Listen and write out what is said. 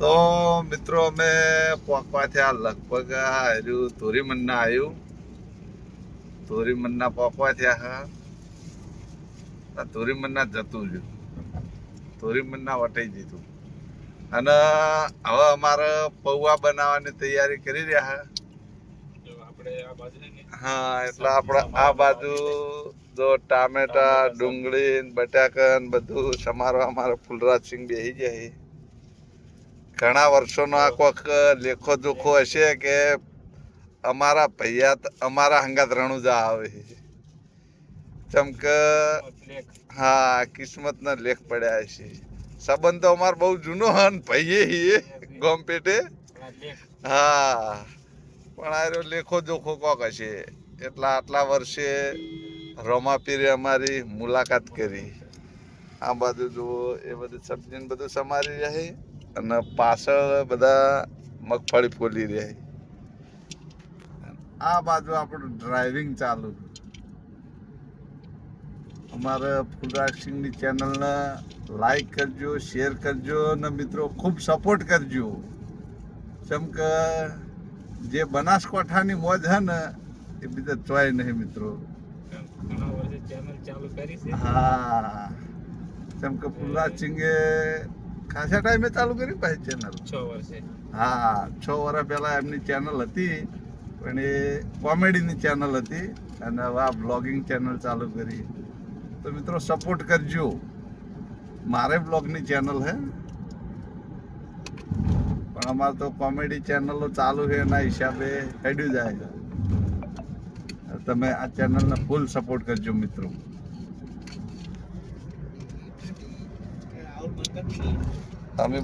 તો મિત્રો અમે પોકવા થયા લગભગ હજુ ધોરીમન્ના આવ્યું ધોરીમન્ના પોકવા થયા હા. આ ધોરીમન્ના જતું રહ્યું. ધોરીમન્ના વટાઈ દીધું. અને હવે અમારે પૌવા બનાવવાની તૈયારી કરી રહ્યા હા. હા એટલે આપણે આ બાજુ જો ટામેટા ડુંગળી બટાકા બધું સમારવા અમારે ફૂલરાજસિંહ બેસી જાય ઘણા વર્ષોનો આ કોક લેખો જોખો હશે કે અમારા ભૈયા અમારા હંગાત રણુજા આવે જેમ કે હા, કિસ્મતના લેખ પડ્યા છે. સંબંધ તો અમારો બહુ જૂનો હે ને ભાઈએ ગોમ પેટે. હા, પણ આ લેખો જોખો કોક હશે. એટલા આટલા વર્ષે રોમાપીરે અમારી મુલાકાત કરી. આ બાજુ જુઓ, એ બધું સબ્જીને બધું સમારી રહે. અને પાછળ બધા મગફળી ફોલી રહે. આ બાજુ આપણું ડ્રાઇવિંગ ચાલુ અમારે ફૂલરાજસિંહની ચેનલને લાઈક કરજો શેર કરજો અને મિત્રો ખૂબ સપોર્ટ કરજો. જેમ કે જે બનાસકાંઠાની મોજ છે ને એ બીજા ચોય નહીં મિત્રો. હા. જેમ કે ફૂલરાજસિંહે ખાસા ટાઈમે ચાલુ કરી પાછી ચેનલ છ વર્ષે. હા છ વર્ષ પહેલા એમની ચેનલ હતી પણ એ કોમેડીની ચેનલ હતી અને હવે આ બ્લોગિંગ ચેનલ ચાલુ કરી. તો મિત્રો સપોર્ટ કરજો. મારે બ્લોગની ચેનલ હે. પણ અમારે તો કોમેડી ચેનલો ચાલુ છે એના હિસાબે હેડ્યું જાય. તમે આ ચેનલને ફૂલ સપોર્ટ કરજો મિત્રો. અમે